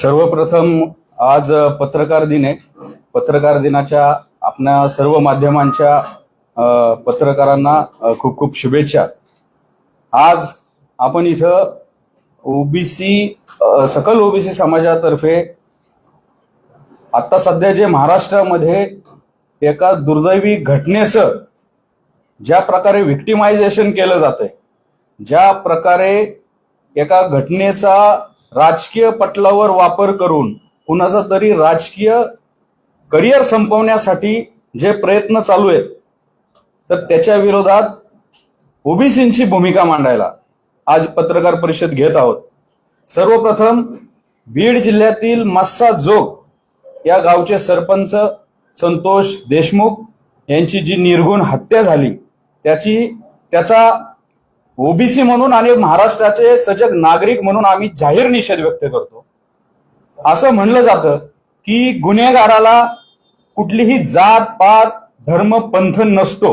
सर्वप्रथम आज पत्रकार दिन आहे. पत्रकार दिनाच्या आपल्या सर्व माध्यमांच्या पत्रकारांना खूप खूप शुभेच्छा. आज आपण इथं ओबीसी सकल ओबीसी समाजातर्फे आता सध्या जे महाराष्ट्रामध्ये एका दुर्दैवी घटनेचं ज्या प्रकारे व्हिक्टिमायझेशन केलं जातंय ज्या प्रकारे एका घटनेचा राजकीय पटलावर वापर करून कुणाचा तरी राजकीय करिअर संपवण्यासाठी जे प्रयत्न चालू आहेत तर त्याच्या विरोधात ओबीसींची भूमिका मांडायला आज पत्रकार परिषद घेत आहोत. सर्वप्रथम बीड जिल्ह्यातील मस्सा जोग या गावचे सरपंच संतोष देशमुख यांची जी निर्गुण हत्या झाली त्याची त्याचा ओबीसी म्हणून आणि महाराष्ट्राचे सजग नागरिक म्हणून आम्ही जाहीर निषेध व्यक्त करतो. असं म्हणलं जातं की गुन्हेगाराला कुठलीही जात पात धर्म पंथ नसतो.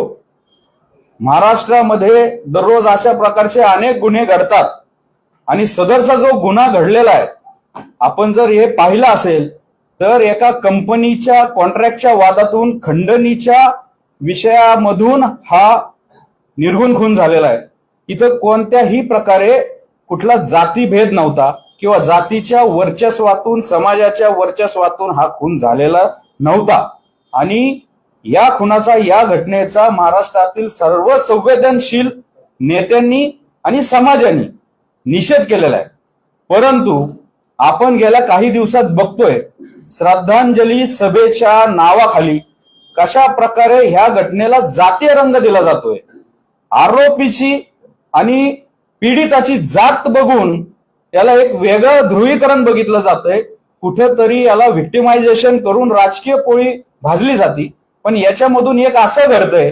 महाराष्ट्रामध्ये दररोज अशा प्रकारचे अनेक गुन्हे घडतात. आणि सदरचा जो गुन्हा घडलेला आहे आपण जर हे पाहिलं असेल तर एका कंपनीच्या कॉन्ट्रॅक्टच्या वादातून खंडणीच्या विषयामधून हा निर्गुण खून झालेला आहे. इथं कोणत्याही प्रकारे कुठला जातीभेद नव्हता किंवा जातीच्या वर्चस्वातून समाजाच्या वर्चस्वातून हा खून झालेला नव्हता. आणि या खुनाचा या घटनेचा महाराष्ट्रातील सर्व संवेदनशील नेत्यांनी आणि समाजाने निषेध केलेला आहे. परंतु आपण गेल्या काही दिवसात बघतोय श्रद्धांजली सभेच्या नावाखाली कशा प्रकारे ह्या घटनेला जातीय रंग दिला जातोय. आरोपीची आणि पीडिताची जात बघून याला एक वेगळं ध्रुवीकरण बघितलं जातंय. कुठेतरी याला व्हिक्टिमायझेशन करून राजकीय पोळी भाजली जाती. पण याच्यामधून एक असं घडतंय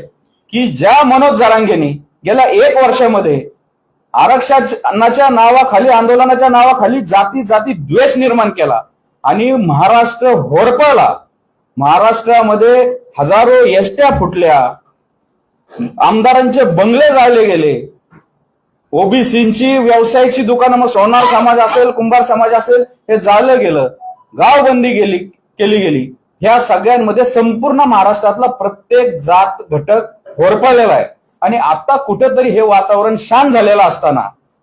की ज्या मनोज जरांगेने गेल्या एक वर्षामध्ये आरक्षणाच्या नावाखाली आंदोलनाच्या नावाखाली जाती जाती द्वेष निर्माण केला आणि महाराष्ट्र होरपळला. महाराष्ट्रामध्ये हजारो एसट्या फुटल्या. आमदारांचे बंगले जाळले गेले. ओबीसीची व्यवसायाची दुकानं मग सोनार समाज असेल कुंभार समाज असेल हे जाळलं गेलं गावबंदी गेली केली गेली ह्या सगळ्यांमध्ये संपूर्ण महाराष्ट्रातला प्रत्येक जात घटक होरपळलेला आहे. आणि आता कुठेतरी हे वातावरण शांत झालेलं असताना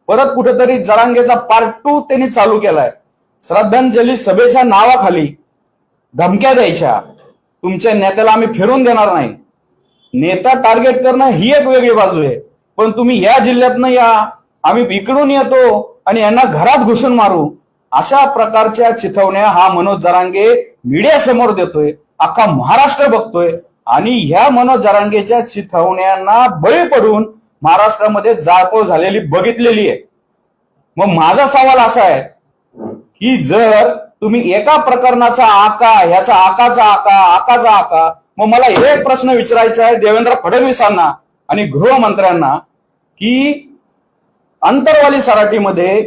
परत कुठेतरी जरांगेचा पार्ट टू त्यांनी चालू केलाय. श्रद्धांजली सभेच्या नावाखाली धमक्या द्यायच्या. तुमच्या नेत्याला आम्ही फिरून देणार नाही. नेता टार्गेट करणं ही एक वेगळी बाजू आहे. पण तुम्ही या जिल्ह्यातनं या. आम्ही इकडून येतो आणि यांना घरात घुसून मारू. अशा प्रकारच्या चिथवण्या हा मनोज जरांगे मीडिया समोर देतोय. अख्खा महाराष्ट्र बघतोय. आणि ह्या मनोज जरांगेच्या चिथवण्यांना बळी पडून महाराष्ट्रामध्ये जाळपोळ झालेली बघितलेली आहे. मग माझा सवाल असा आहे की जर तुम्ही एका प्रकरणाचा आका ह्याचा आकाचा आका आकाचा आका मग मला एक प्रश्न विचारायचा आहे देवेंद्र फडणवीसांना. आणि गृहमंत्र्यांना की अंतरवाली सराटीमध्ये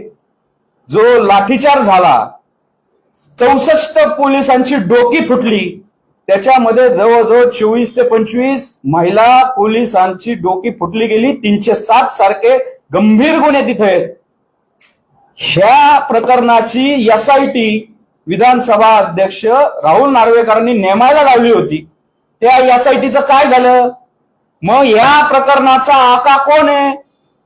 जो लाठीचार झाला चौसष्ट पोलिसांची डोकी फुटली त्याच्यामध्ये जवळजवळ चोवीस ते पंचवीस महिला पोलिसांची डोकी फुटली गेली तीनशे सात सारखे गंभीर गुन्हे तिथे आहेत. ह्या प्रकरणाची एस आयटी विधानसभा अध्यक्ष राहुल नार्वेकरांनी नेमायला लावली होती. त्या एस आयटीचं काय झालं? मग या प्रकरणाचा आका कोण आहे?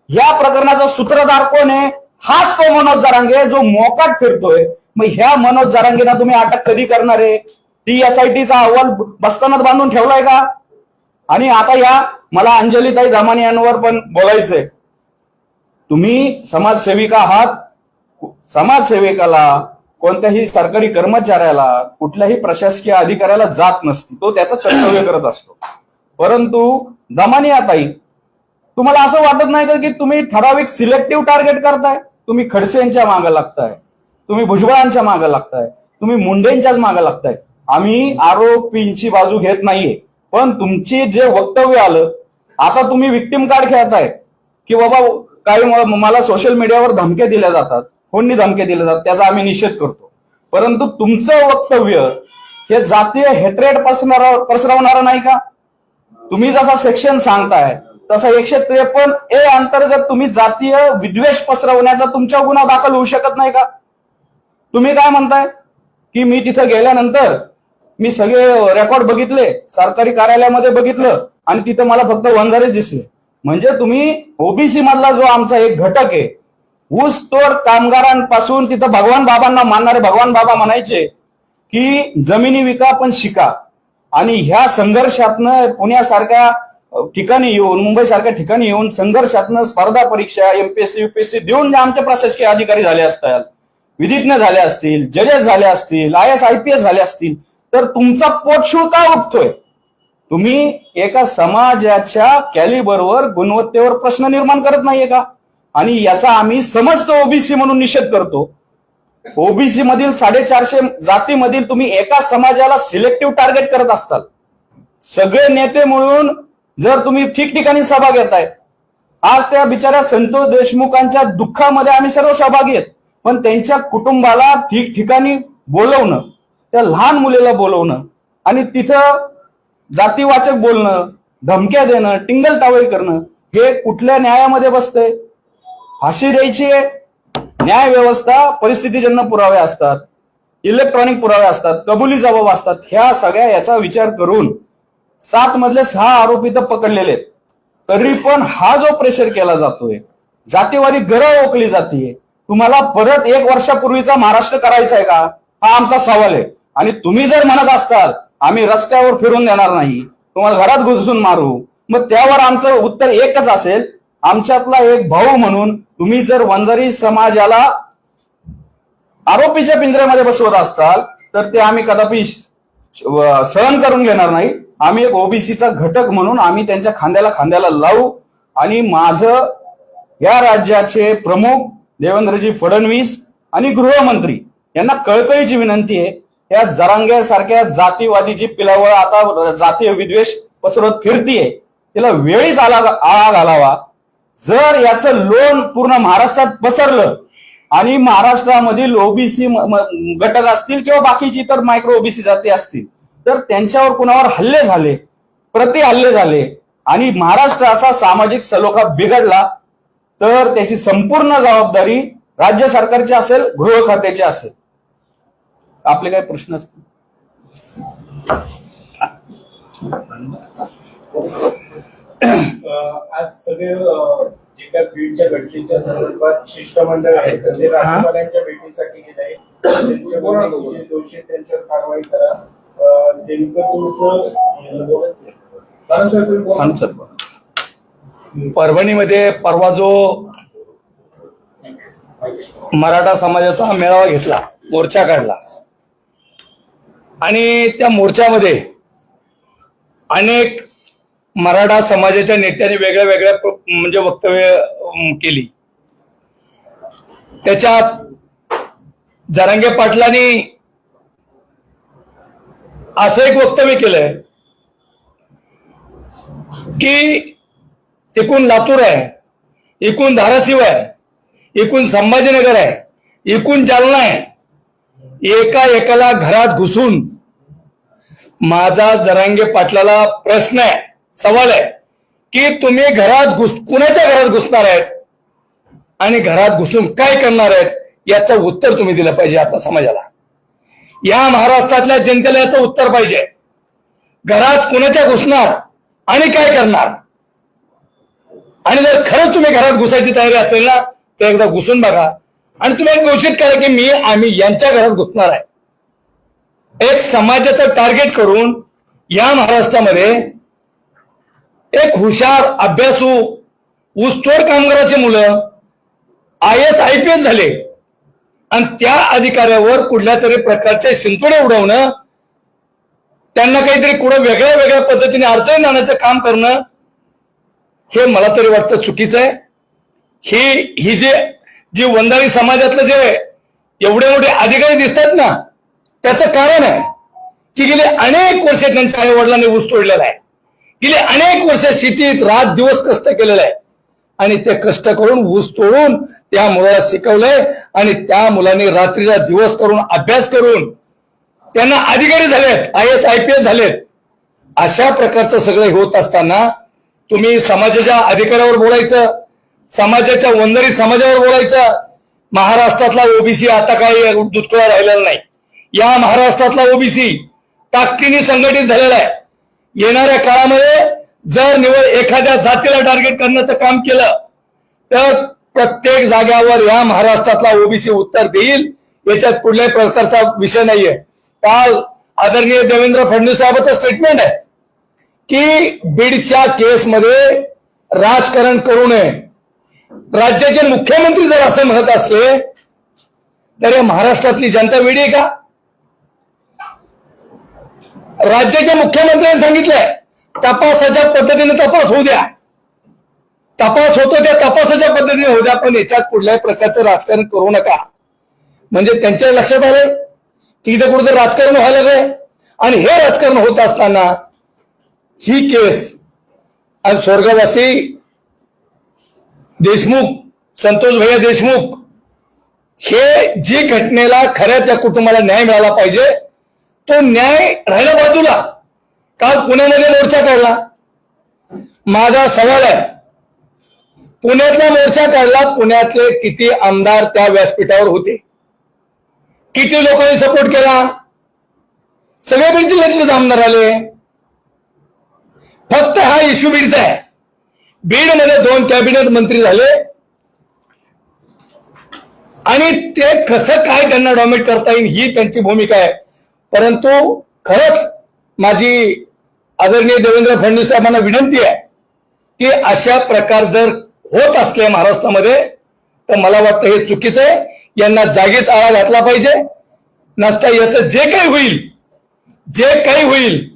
या प्रकरणाचा सूत्रधार कोण आहे? हाच तो मनोज जरांगे जो मोकाट फिरतोय. मग ह्या मनोज जारांगेना तुम्ही अटक कधी करणार आहे? ती एसआयटीचा अहवाल बस्तानात बांधून ठेवलाय का? आणि आता या मला अंजलीताई दामानी यांवर पण बोलायचंय. तुम्ही समाजसेविका आहात. समाजसेविकाला कोणत्याही सरकारी कर्मचाऱ्याला कुठल्याही प्रशासकीय अधिकाऱ्याला जात नसती. तो त्याचं कर्तव्य करत असतो. परंतु दमानी ताई तुम्हाला असं वाटत नाही का की तुम्ही ठराविक सिलेक्टिव्ह टार्गेट करताय? तुम्ही खडसेंच्या मागे लागताय. तुम्ही भुजबळांच्या मागे लागताय. तुम्ही मुंडेंच्याच मागे लागताय. आम्ही आरोपींची बाजू घेत नाहीये. पण तुमची जे वक्तव्य आलं आता तुम्ही विक्टिम कार्ड खेळताय. की बाबा काही मला सोशल मीडियावर धमक्या दिल्या जातात. फोननी धमक्या दिल्या जातात त्याचा आम्ही निषेध करतो. परंतु तुमचं वक्तव्य हे जातीय हेट्रेट पसरवणार पसरवणारं नाही का? तुम्ही जसा सेक्शन सांगताय तसा एकशे त्रेपन्न ए अंतर्गत तुम्ही जातीय विद्वेष पसरवण्याचा तुमच्या गुन्हा दाखल होऊ शकत नाही का? तुम्ही काय म्हणताय? की मी तिथं गेल्यानंतर मी सगळे रेकॉर्ड बघितले सरकारी कार्यालयामध्ये बघितलं आणि तिथं मला फक्त वंजारेच दिसले. म्हणजे तुम्ही ओबीसी मधला जो आमचा एक घटक आहे ऊस तोड कामगारांपासून तिथं भगवान बाबांना मानणारे भगवान बाबा म्हणायचे की जमिनी विका पण शिका. आणि ह्या संघर्षातनं पुण्यासारख्या ठिकाणी येऊन मुंबई सारख्या ठिकाणी येऊन संघर्षातनं स्पर्धा परीक्षा एमपीएससी युपीएससी देऊन जे आमचे प्रशासकीय अधिकारी झाले असतात विधिज्ञ झाले असतील जजेस झाले असतील I S I P S झाले असतील तर तुमचा पोटशूळ का उठतोय. तुम्ही एका समाजाच्या कॅलिबरवर गुणवत्तेवर प्रश्न निर्माण करत नाहीये का? आणि याचा आम्ही समस्त ओबीसी म्हणून निषेध करतो. ओबीसी मधील साडेचारशे जातीमधील तुम्ही एका समाजाला सिलेक्टिव्ह टार्गेट करत असताल. सगळे नेते मिळून जर तुम्ही ठिकठिकाणी सभा घेताय आज त्या बिचाऱ्या संतोष देशमुखांच्या दुःखामध्ये आम्ही सर्व सहभागी आहेत. पण त्यांच्या कुटुंबाला ठिकठिकाणी बोलवणं त्या लहान मुलीला बोलवणं आणि तिथं जातीवाचक बोलणं धमक्या देणं टिंगल टावळी करणं हे कुठल्या न्यायामध्ये बसतंय? फाशी द्यायची आहे? न्याय व्यवस्था परिस्थितीजन्य पुरावे असतात इलेक्ट्रॉनिक पुरावे असतात कबुली जबाब असतात ह्या सगळ्या याचा विचार करून सात मधले सहा आरोपी तर पकडलेले आहेत. तरी पण हा जो प्रेशर केला जातोय जातीवादी गरळ ओकली जाते तुम्हाला परत एक वर्षापूर्वीचा महाराष्ट्र करायचा आहे का? हा आमचा सवाल आहे. आणि तुम्ही जर म्हणत असताल आम्ही रस्त्यावर फिरून देणार नाही तुम्हाला घरात घुसून मारू मग त्यावर आमचं उत्तर एकच असेल आमच्यातला एक भाऊ म्हणून तुम्ही जर वंजारी समाजाला आरोपीच्या पिंजऱ्यामध्ये बसवत असताल तर ते आम्ही कदापि सहन करून घेणार नाही. आम्ही एक ओबीसीचा घटक म्हणून आम्ही त्यांच्या खांद्याला खांद्याला लावू आणि माझं या राज्याचे प्रमुख देवेंद्रजी फडणवीस आणि गृहमंत्री यांना कळकळीची विनंती आहे या जरांग्यासारख्या जातीवादीची पिलावळ आता जातीय विद्वेष पसरत फिरतीये. तिला वेळीच आला आळा घालावा. जर याचं लोन पूर्ण महाराष्ट्रात पसरलं आणि महाराष्ट्रामधील ओबीसी घटक असतील किंवा बाकीची इतर मायक्रो ओबीसी जाती असतील तर त्यांच्यावर कुणावर हल्ले झाले प्रति हल्ले झाले आणि महाराष्ट्राचा सामाजिक सलोखा बिघडला तर त्याची संपूर्ण जबाबदारी राज्य सरकारची असेल गृह खात्याची असेल? आपले काय प्रश्न असतील? आज सगळे जे काय बीडच्या घटनेच्या संदर्भात शिष्टमंडळ आहे तर ते राज्यपालांच्या भेटीसाठी गेले आहे त्यांच्यावर जे दोषी आहेत त्यांच्यावर कारवाई करा. नेमकं तुमचं परभणीमध्ये परवा जो मराठा समाजाचा मेळावा घेतला मोर्चा काढला आणि त्या मोर्चामध्ये अनेक मराठा समाजाच्या नेत्यांनी वेगळ्या वेगळ्या म्हणजे वक्तव्य केली. त्याच्यात जरांगे पाटलांनी असं एक वक्तव्य केलंय की एकूण लातूर आहे एकूण धाराशिव आहे एकूण संभाजीनगर आहे एकूण जालना आहे एका एकाला घरात घुसून माझा जरांगे पाटलाला प्रश्न आहे. सवाल आहे की तुम्ही घरात घुस कुणाच्या घरात घुसणार आहेत? आणि घरात घुसून काय करणार आहेत? याचं उत्तर तुम्ही दिलं पाहिजे आता समाजाला. या महाराष्ट्रातल्या जनतेला याचं उत्तर पाहिजे. घरात कुणाच्या घुसणार आणि काय करणार? आणि जर खरंच तुम्ही घरात घुसायची तयारी असेल ना तर एकदा घुसून बघा. आणि तुम्ही एक घोषित करा की मी आम्ही यांच्या घरात घुसणार आहे. एक समाजाचं टार्गेट करून या महाराष्ट्रामध्ये एक हुशार अभ्यासू ऊसतोड कामगाराची मुलं I S I P S झाले. आणि त्या अधिकाऱ्यावर कुठल्या तरी प्रकारचे शिंतोडे उडवणं त्यांना काहीतरी कुठं वेगळ्या वेगळ्या पद्धतीने अडचणी आणण्याचं काम करणं हे मला तरी वाटतं चुकीचं आहे. ही ही जे जी वंदारी समाजातलं जे एवढे मोठे अधिकारी दिसतात ना त्याचं कारण आहे की गेले अनेक वर्ष त्यांच्या आई वडिलांनी ऊस तोडलेला आहे. गेले अनेक वर्ष शेतीत रात दिवस कष्ट केलेले आहे. आणि ते कष्ट करून ऊस तोडून त्या मुलाला शिकवलंय आणि त्या मुलांनी रात्रीला दिवस करून अभ्यास करून त्यांना अधिकारी झालेत I S I P S झालेत. अशा प्रकारचं सगळं होत असताना तुम्ही समाजाच्या अधिकारावर बोलायचं समाजाच्या वंदरी समाजावर बोलायचं. महाराष्ट्रातला ओबीसी आता काही दुष्काळ राहिलेला नाही. या महाराष्ट्रातला ओबीसी ताकदीने संघटित झालेला आहे. येणाऱ्या काळामध्ये जर निवड एखाद्या जातीला टार्गेट करण्याचं काम केलं तर प्रत्येक जाग्यावर या महाराष्ट्रातला ओबीसी उत्तर देईल. याच्यात कुठल्याही प्रकारचा विषय नाहीये. काल आदरणीय देवेंद्र फडणवीस साहेबांचं स्टेटमेंट आहे की बीडच्या केसमध्ये राजकारण करू नये. राज्याचे मुख्यमंत्री जर असं म्हणत असले तर या महाराष्ट्रातली जनता वेडी आहे का? राज्याच्या मुख्यमंत्र्यांनी सांगितलंय तपासाच्या पद्धतीने तपास होऊ द्या. तपास होतो त्या तपासाच्या पद्धतीने होऊ द्या पण याच्यात कुठल्याही प्रकारचं राजकारण करू नका. म्हणजे त्यांच्या लक्षात आलंय की इथं कुठं राजकारण व्हायला लागलंय. आणि हे राजकारण होत असताना ही केस आणि स्वर्गवासी देशमुख संतोष भैया देशमुख हे जी घटनेला खऱ्या त्या कुटुंबाला न्याय मिळाला पाहिजे तो न्याय राहिला बाजूला. काल पुण्यामध्ये मोर्चा काढला. माझा सवाल आहे पुण्यातला मोर्चा काढला पुण्यातले किती आमदार त्या व्यासपीठावर होते? किती लोकांनी सपोर्ट केला? सगळे पण जिल्ह्यातलेच आमदार आले. फक्त हा इश्यू बीडचा आहे. बीडमध्ये दोन कॅबिनेट मंत्री झाले. आणि ते कसं काय त्यांना डॉमिनेट करता येईल ही त्यांची भूमिका आहे. परंतु खरंच माझी आदरणीय देवेंद्र फडणवीस साहेबांना विनंती आहे की अशा प्रकार जर होत असले महाराष्ट्रामध्ये तर मला वाटतं हे चुकीचं आहे. यांना जागीच आळा घातला पाहिजे. नसता याचं जे काही होईल जे काही होईल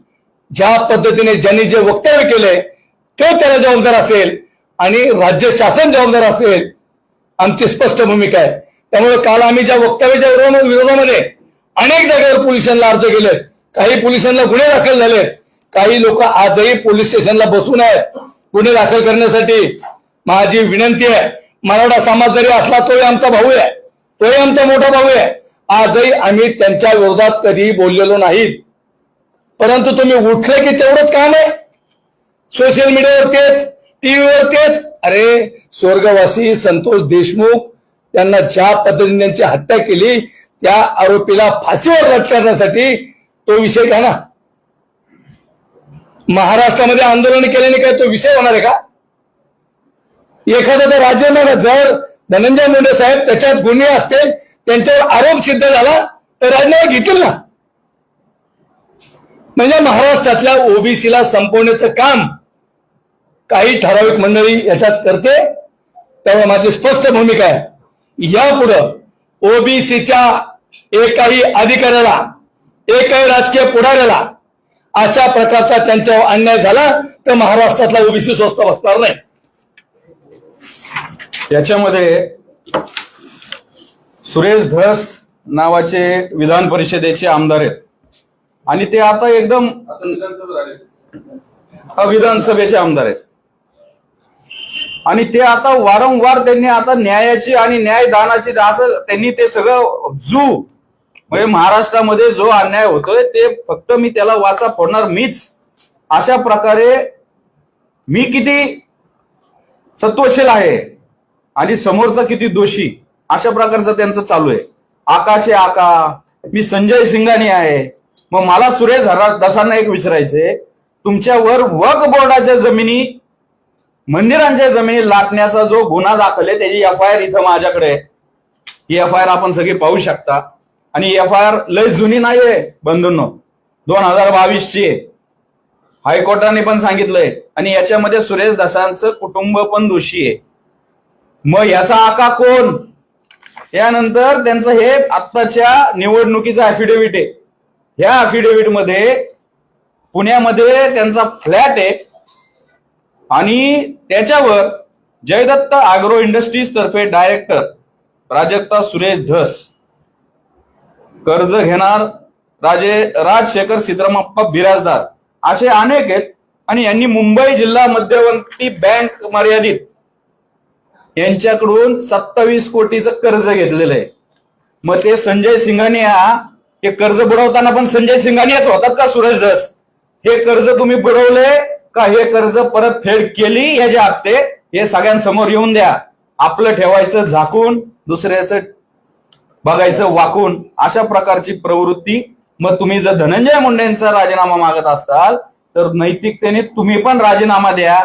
ज्या पद्धतीने ज्यांनी जे वक्तव्य केले तो त्याला जबाबदार असेल आणि राज्य शासन जबाबदार असेल आमची स्पष्ट भूमिका आहे. त्यामुळे काल आम्ही ज्या वक्तव्याच्या विरोधा- विरोधामध्ये अनेक जागेवर पोलिसांना अर्ज केले. काही पोलिसांना गुन्हे दाखल झालेत काही लोक आजही पोलीस स्टेशनला बसून आहेत. गुन्हे दाखल करण्यासाठी माझी विनंती आहे. मराठा समाज जरी असला तोही आमचा भाऊ आहे. तोही आमचा मोठा भाऊ आहे. आजही आम्ही त्यांच्या विरोधात कधीही बोललेलो नाहीत परंतु तुम्ही उठले की तेवढंच काम आहे. सोशल मीडियावर तेच टीव्हीवर तेच. अरे स्वर्गवासी संतोष देशमुख त्यांना ज्या पद्धतीने त्यांची हत्या केली त्या आरोपीला फाशीवर लटकारण्यासाठी तो विषय घ्या ना. महाराष्ट्रामध्ये आंदोलन केल्याने काय तो विषय होणार आहे का? एखादा तर राजीनामा जर धनंजय मुंडे साहेब त्याच्यात गुन्हे असतील त्यांच्यावर आरोप सिद्ध झाला तर राजीनामा घेतील ना. म्हणजे महाराष्ट्रातल्या ओबीसीला संपवण्याचं काम काही ठराविक मंडळी याच्यात करते. त्यामुळे माझी स्पष्ट भूमिका आहे. यापुढं ओबीसीच्या एकाही अधिकाऱ्याला एकाही राजकीय पुढाऱ्याला अशा प्रकारचा त्यांच्यावर अन्याय झाला तर महाराष्ट्रातला ओबीसी स्वस्त बसणार नाही. याच्यामध्ये सुरेश धस नावाचे विधान परिषदेचे आमदार आहेत. आणि ते आता एकदम विधानसभेचे आमदार आहेत. आणि ते आता वारंवार त्यांनी आता न्यायाची आणि न्यायदानाची असं त्यांनी ते सगळं जू म्हणजे महाराष्ट्रामध्ये जो अन्याय होतोय ते फक्त मी त्याला वाचा फोडणार मीच. अशा प्रकारे मी किती सत्वशील आहे आणि समोरचा किती दोषी अशा प्रकारचं त्यांचं चालू आहे. आकाशे आका मी संजय सिंगानी आहे. मग मला सुरेश हरा- दसांना एक विचारायचंय तुमच्यावर वक बोर्डाच्या जमिनी मंदिरांच्या जमिनी लाटण्याचा जो गुन्हा दाखल आहे त्याची एफ आय आर इथं माझ्याकडे ही एफ आय आर आपण सगळी पाहू शकता. आणि एफ आय आर लय जुनी नाहीये बंधूंनो. दोन हजार बावीसची. आहे हायकोर्टाने पण सांगितलंय. आणि याच्यामध्ये सुरेश दसांचं कुटुंब पण दोषी आहे. मग याचा आका कोण? यानंतर त्यांचं हे आत्ताच्या निवडणुकीचं अफिडेव्हिट आहे. या अफिडेव्हिटमध्ये पुण्यामध्ये त्यांचा फ्लॅट आहे. आणि त्याच्यावर जयदत्त आग्रो इंडस्ट्रीज तर्फे डायरेक्टर प्राजक्ता सुरेश धस. कर्ज घेणार राजे राजशेखर सिद्धरामप्पा बिराजदार. असे अनेक आहेत आणि यांनी मुंबई जिल्हा मध्यवर्ती बँक मर्यादित यांच्याकडून सत्तावीस कोटीचं कर्ज घेतलेलं आहे. मग ते संजय सिंघानिया हे कर्ज बुडवताना पण संजय सिंघानियाच होतात का सुरेश दस हे कर्ज तुम्ही बुडवले का हे कर्ज परत फेड केली याचे हप्ते? हे सगळ्यांसमोर येऊन द्या. आपलं ठेवायचं झाकून दुसऱ्याचं बघायचं वाकून अशा प्रकारची प्रवृत्ती. मग तुम्ही जर धनंजय मुंडेंचा राजीनामा मागत असाल तर नैतिकतेने तुम्ही पण राजीनामा द्या.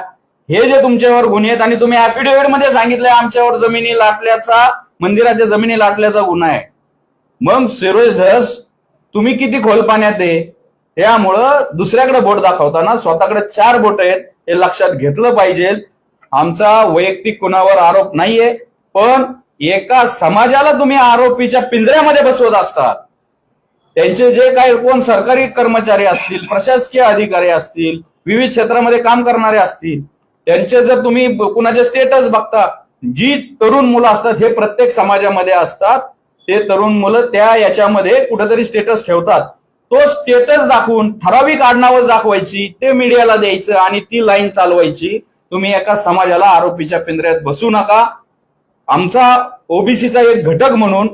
हे जे तुमच्यावर गुन्हे आहेत आणि तुम्ही ऍफिडेव्हिटमध्ये सांगितलंय आमच्यावर जमिनी लाटल्याचा मंदिराच्या जमिनी लाटल्याचा गुन्हा आहे. मग सिरोज धस तुम्ही किती खोल पाण्यात आहे? त्यामुळं दुसऱ्याकडे बोट दाखवताना स्वतःकडे चार बोट आहेत हे लक्षात घेतलं पाहिजे. आमचा वैयक्तिक कुणावर आरोप नाहीये पण एका समाजाला तुम्ही आरोपीच्या पिंजऱ्यामध्ये बसवत असतात. त्यांचे जे काही कोण सरकारी कर्मचारी असतील प्रशासकीय अधिकारी असतील विविध क्षेत्रामध्ये काम करणारे असतील त्यांचे जर तुम्ही कुणाचे स्टेटस बघता जी तरुण मुलं असतात हे प्रत्येक समाजामध्ये असतात. ते तरुण मुलं त्या याच्यामध्ये कुठेतरी स्टेटस ठेवतात. तो स्टेटस दाखवून ठराविक आडनावच दाखवायची ते मीडियाला द्यायचं आणि ती लाईन चालवायची. तुम्ही एका समाजाला आरोपीच्या पिंजऱ्यात बसू नका. आमचा ओबीसीचा एक घटक म्हणून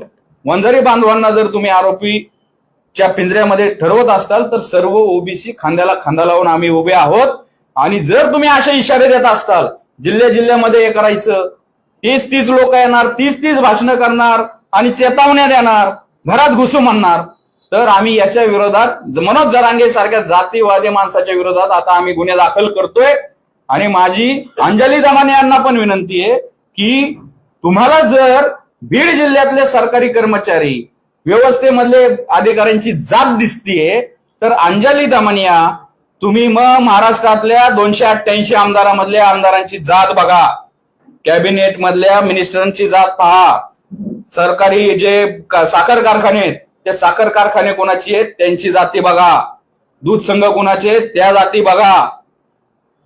वंजारी बांधवांना जर तुम्ही आरोपीच्या पिंजऱ्यामध्ये ठरवत असाल तर सर्व ओबीसी खांद्याला खांदा लावून आम्ही उभे आहोत. आणि जर तुम्ही असे इशारे देत असताल जिल्ह्या जिल्ह्यामध्ये हे करायचं तीस तीस लोक येणार तीस तीस भाषणं करणार आणि चेतावण्या देणार घरात घुसू म्हणणार तर आम्ही याच्या विरोधात मनोज जरांगे सारख्या जातीवादी माणसाच्या विरोधात आता आम्ही गुन्हे दाखल करतोय. आणि माझी अंजली दमाने यांना पण विनंती आहे की तुम्हाला जर बीड जिल्ह्यातले सरकारी कर्मचारी व्यवस्थेमधले अधिकाऱ्यांची जात दिसतीये तर अंजली दमनिया तुम्ही मग महाराष्ट्रातल्या दोनशे अठ्ठ्याऐंशी आमदारामधल्या आमदारांची जात बघा. कॅबिनेट मधल्या मिनिस्टरांची जात पहा. सरकारी जे साखर कारखाने आहेत ते साखर कारखाने कोणाची आहेत त्यांची जाती बघा. दूध संघ कोणाचे आहेत त्या जाती बघा.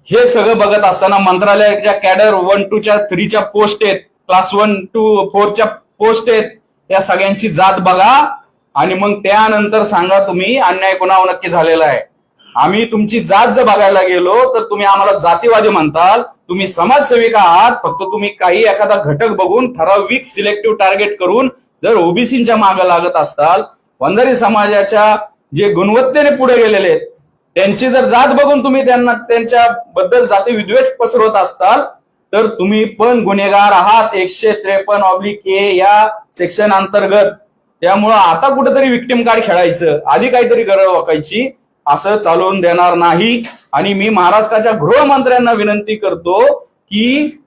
हे सगळं बघत असताना मंत्रालयाच्या कॅडर वन टूच्या थ्रीच्या पोस्ट आहेत. क्लास वन टू फोरच्या पोस्ट आहेत. त्या सगळ्यांची जात बघा आणि मग त्यानंतर सांगा तुम्ही अन्याय कोणावर नक्की झालेला आहे. आम्ही तुमची जात जर बघायला गेलो तर तुम्ही आम्हाला जातीवादी म्हणताल. तुम्ही समाजसेविका आहात. फक्त तुम्ही काही एखादा घटक बघून ठराविक सिलेक्टिव्ह टार्गेट करून जर ओबीसीच्या मागे लागत असताल वंजारी समाजाच्या जे गुणवत्तेने पुढे गेलेले आहेत त्यांची जर जात बघून तुम्ही त्यांना त्यांच्या बद्दल जाती विद्वेष पसरवत असताल तर तुम्ही पण गुन्हेगार आहात. एकशे त्रेपन्न ऑब्लिक ए या सेक्शन अंतर्गत. त्यामुळं आता कुठेतरी विक्टिम कार्ड खेळायचं. आधी काहीतरी गरज वाकायची. असं चालवून देणार नाही. आणि मी महाराष्ट्राच्या गृहमंत्र्यांना विनंती करतो की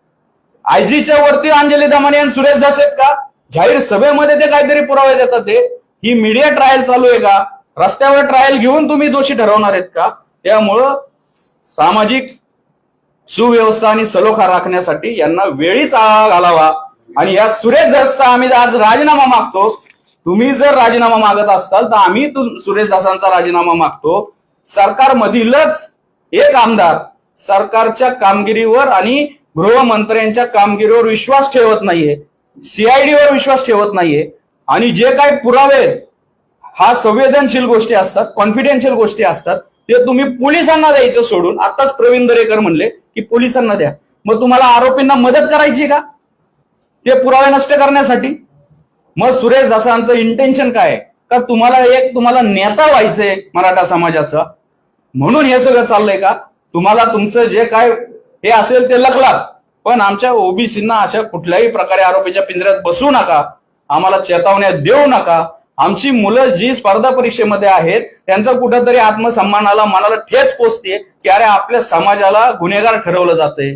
आयजीच्या वरती अंजली दमाने आणि सुरेश दास आहेत का? जाहीर सभेमध्ये ते काहीतरी पुरावे देतात ते. ही मीडिया ट्रायल चालू आहे का? रस्त्यावर ट्रायल घेऊन तुम्ही दोषी ठरवणार आहेत का? त्यामुळं सामाजिक सुव्यवस्था आणि सलोखा राखण्यासाठी यांना वेळीच आळा घालावा. आणि या सुरेश दासचा आम्ही आज राजीनामा मागतो तुम्ही जर राजीनामा मागत असताल तर आम्ही तु- सुरेश दासांचा राजीनामा मागतो. सरकारमधीलच एक आमदार सरकारच्या कामगिरीवर आणि गृहमंत्र्यांच्या कामगिरीवर विश्वास ठेवत नाहीये. सीआयडीवर विश्वास ठेवत नाहीये. आणि जे काही पुरावे हा संवेदनशील गोष्टी असतात कॉन्फिडेन्शियल गोष्टी असतात ते तुम्ही पोलिसांना द्यायचं सोडून. आताच प्रवीण दरेकर म्हणले की पोलिसांना द्या. मग तुम्हाला आरोपींना मदत करायची का? ते पुरावे नष्ट करण्यासाठी? मग सुरेश दासांचं इंटेन्शन काय का तुम्हाला एक तुम्हाला नेता व्हायचंय मराठा समाजाचा? म्हणून हे सगळं चाललंय का? तुम्हाला तुमचं जे काय हे असेल ते लकलात पण आमच्या ओबीसींना अशा कुठल्याही प्रकारे आरोपीच्या पिंजऱ्यात बसू नका. आम्हाला चेतावण्या देऊ नका. आमची मुलं जी स्पर्धा परीक्षेमध्ये आहेत त्यांचा कुठंतरी आत्मसन्मानाला मनाला ठेच पोचते की अरे आपल्या समाजाला गुन्हेगार ठरवलं जातंय.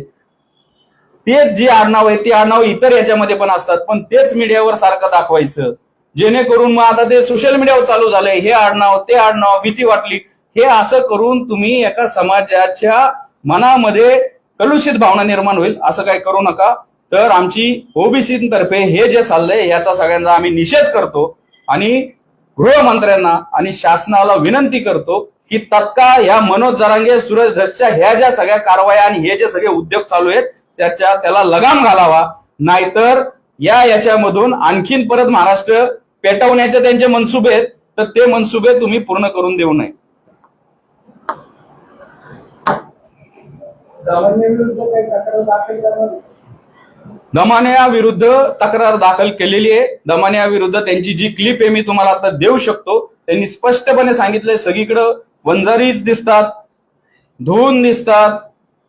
तेच जी आडनाव आहे ती आडनाव इतर याच्यामध्ये पण असतात पण तेच मीडियावर सारखं दाखवायचं. जेणेकरून मग आता ते सोशल मीडियावर चालू झालंय हे आडनाव ते आडनाव भीती वाटली. हे असं करून तुम्ही एका समाजाच्या मनामध्ये कलुषित भावना निर्माण होईल असं काही करू नका. तर आमची ओबीसी तर्फे हे जे चाललंय याचा सगळ्यांचा आम्ही निषेध करतो. आणि गृहमंत्र्यांना आणि शासनाला विनंती करतो की तत्काळ ह्या मनोज जरांगे सुरेश धसच्या ह्या ज्या सगळ्या कारवाया आणि हे जे सगळे उद्योग चालू आहेत त्याच्या त्याला लगाम घालावा. नाहीतर या याच्यामधून आणखीन परत महाराष्ट्र पेटवण्याचे त्यांचे मनसुबे आहेत तर ते मनसुबे तुम्ही पूर्ण करून देऊ नये. काही दमान्याविरुद्ध तक्रार दाखल केलेली आहे. दमान्या विरुद्ध त्यांची जी क्लिप आहे मी तुम्हाला आता देऊ शकतो. त्यांनी स्पष्टपणे सांगितलंय सगळीकडं वंजारीच दिसतात धुवून दिसतात.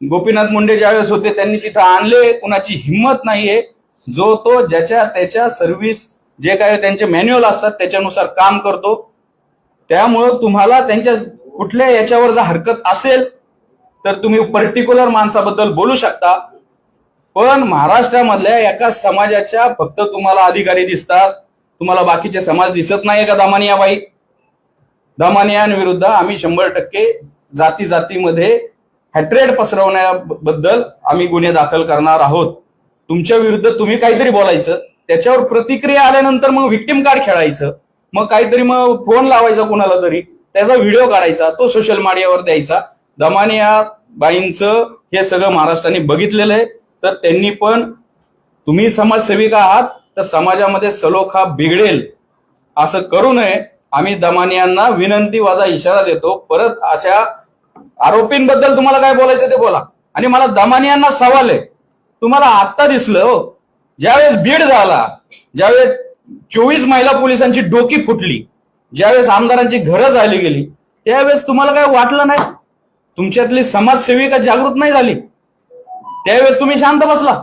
गोपीनाथ मुंडे ज्यावेळेस होते त्यांनी तिथं आणले कुणाची हिंमत नाहीये. जो तो ज्याच्या त्याच्या सर्व्हिस जे काय त्यांचे मॅन्युअल असतात त्याच्यानुसार काम करतो. त्यामुळं तुम्हाला त्यांच्या कुठल्या याच्यावर जर हरकत असेल तर तुम्ही पर्टिक्युलर माणसाबद्दल बोलू शकता. पण महाराष्ट्रामधल्या एका समाजाच्या फक्त तुम्हाला अधिकारी दिसतात. तुम्हाला बाकीचे समाज दिसत नाही का दामानियाबाई? दामानियांविरुद्ध आम्ही शंभर टक्के जाती जातीमध्ये हॅट्रेड पसरवण्याबद्दल आम्ही गुन्हे दाखल करणार आहोत. तुमच्या विरुद्ध तुम्ही काहीतरी बोलायचं त्याच्यावर प्रतिक्रिया आल्यानंतर मग व्हिक्टिम कार्ड खेळायचं मग काहीतरी मग फोन लावायचा कुणाला तरी त्याचा व्हिडिओ काढायचा तो सोशल मीडियावर द्यायचा. दमानिया बाईंचं हे सगळं महाराष्ट्राने बघितलेलं आहे. तर त्यांनी पण तुम्ही समाजसेविका आहात तर समाजामध्ये सलोखा बिघडेल असं करू नये. आम्ही दमानियांना विनंती वाजा इशारा देतो. परत अशा आरोपींबद्दल तुम्हाला काय बोलायचं ते बोला. आणि मला दमानियांना सवाल आहे. तुम्हाला आत्ता दिसलं हो. ज्यावेळेस बीड झाला ज्यावेळेस चोवीस महिला पोलिसांची डोकी फुटली ज्यावेळेस आमदारांची घरं झाली गेली त्यावेळेस तुम्हाला काय वाटलं नाही? तुमच्यातली समाजसेविका जागृत नाही झाली? त्यावेळेस तुम्ही शांत बसला.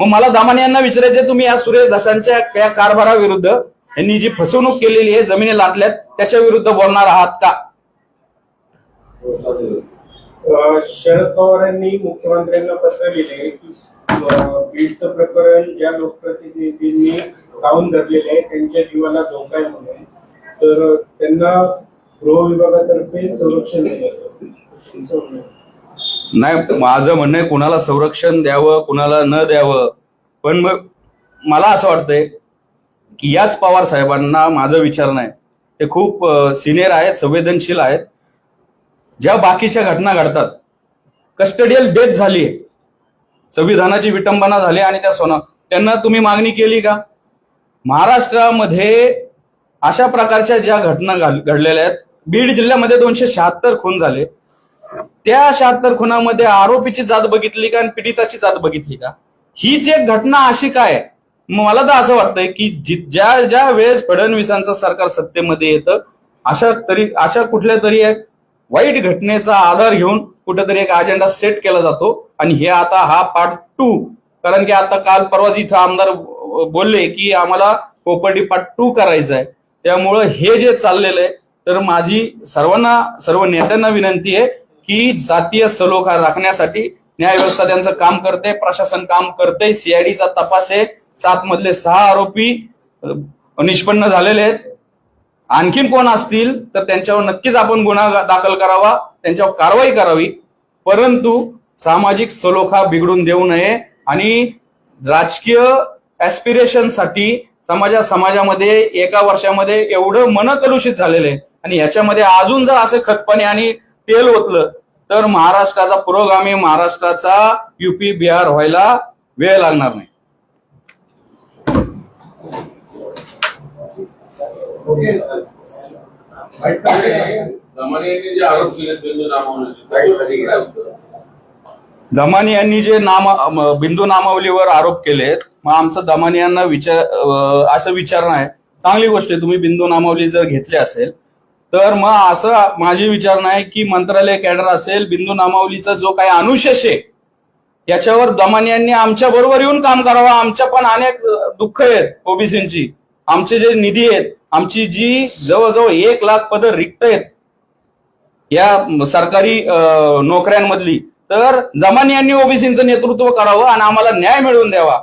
मग मला दामाने यांना विचारायचे तुम्ही या सुरेश दशांच्या या कारभाराविरुद्ध यांनी जी फसवणूक केलेली आहे जमिनी लाटल्यात त्याच्या विरुद्ध बोलणार आहात का? शरद पवारांनी मुख्यमंत्र्यांना पत्र लिहिले की बीडचं प्रकरण ज्या लोकप्रतिनिधींनी लावून धरलेले आहे त्यांच्या जीवाला धोका आहे म्हणून तर त्यांना गृह विभागातर्फे संरक्षण देण्यात नाही माझं म्हणणं आहे कुणाला संरक्षण द्यावं कुणाला न द्यावं. पण मग मला असं वाटतंय की याच पवार साहेबांना माझं विचार नाही. ते खूप सिनियर आहेत संवेदनशील आहेत. ज्या बाकीच्या घटना घडतात कस्टडियल डेथ झाली संविधानाची विटंबना झाली आणि त्या सोना त्यांना तुम्ही मागणी केली का? महाराष्ट्रामध्ये अशा प्रकारच्या ज्या घटना घडलेल्या आहेत बीड जिल्ह्यामध्ये दोनशे शहात्तर खून झाले. त्या शहात्तर खुनामध्ये आरोपीची जात बघितली का आणि पीडिताची जात बघितली का? हीच एक घटना अशी काय? मला तर असं वाटतंय की ज्या ज्या वेळेस फडणवीसांचं सरकार सत्तेमध्ये येतं अशा तरी अशा कुठल्या तरी एक वाईट घटनेचा आधार घेऊन कुठेतरी एक अजेंडा सेट केला जातो. आणि हे आता हा पार्ट टू कारण की आता काल परवाच इथं आमदार बोलले की आम्हाला प्रॉपर्टी पार्ट टू करायचं आहे त्यामुळं हे जे चाललेलं आहे तर माझी सर्वांना सर्व नेत्यांना विनंती आहे की जातीय सलोखा राखण्यासाठी न्याय व्यवस्था त्यांचं काम करते प्रशासन काम करते सीआयडीचा तपास आहे. सात मधले सहा आरोपी निष्पन्न झालेले आहेत. आणखीन कोण असतील तर त्यांच्यावर नक्कीच आपण गुन्हा दाखल करावा त्यांच्यावर कारवाई करावी. परंतु सामाजिक सलोखा बिघडून देऊ नये आणि राजकीय ऍस्पिरेशनसाठी समाजा समाजामध्ये एका वर्षामध्ये एवढं मन कलुषित झालेलं आहे. आणि याच्यामध्ये अजून जर असं खतपणे आणि तेल ओतलं तर महाराष्ट्राचा पुरोगामी महाराष्ट्राचा युपी बिहार व्हायला वेळ लागणार नाही. दमानी यांनी जे नाम बिंदू नामावलीवर आरोप केलेत मग आमचं दमानी यांना विचार असं विचारणं आहे. चांगली गोष्ट आहे तुम्ही बिंदू नामावली जर घेतली असेल तर मग असं माझी विचारणा आहे की मंत्रालय कॅडर असेल बिंदू नामावलीचा जो काही अनुशेष आहे याच्यावर दमानी यांनी आमच्या बरोबर येऊन काम करावं. आमच्या पण अनेक दुःख आहेत ओबीसींची. आमचे जे निधी आहेत आमची जी जवळजवळ एक लाख पदं रिक्त आहेत या सरकारी नोकऱ्यांमधली. तर जमान यांनी ओबीसीचं नेतृत्व करावं आणि आम्हाला न्याय मिळवून द्यावा.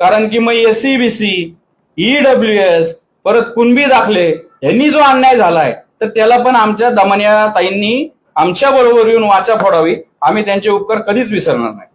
कारण की मग एससी बीसी ईडब्ल्यू एस परत कुणबी दाखले यांनी जो अन्याय झालाय तर त्याला पण आमच्या दमनिया ताईंनी आमच्या बरोबर येऊन वाचा फोडावी. आम्ही त्यांचे उपकार कधीच विसरणार नाही.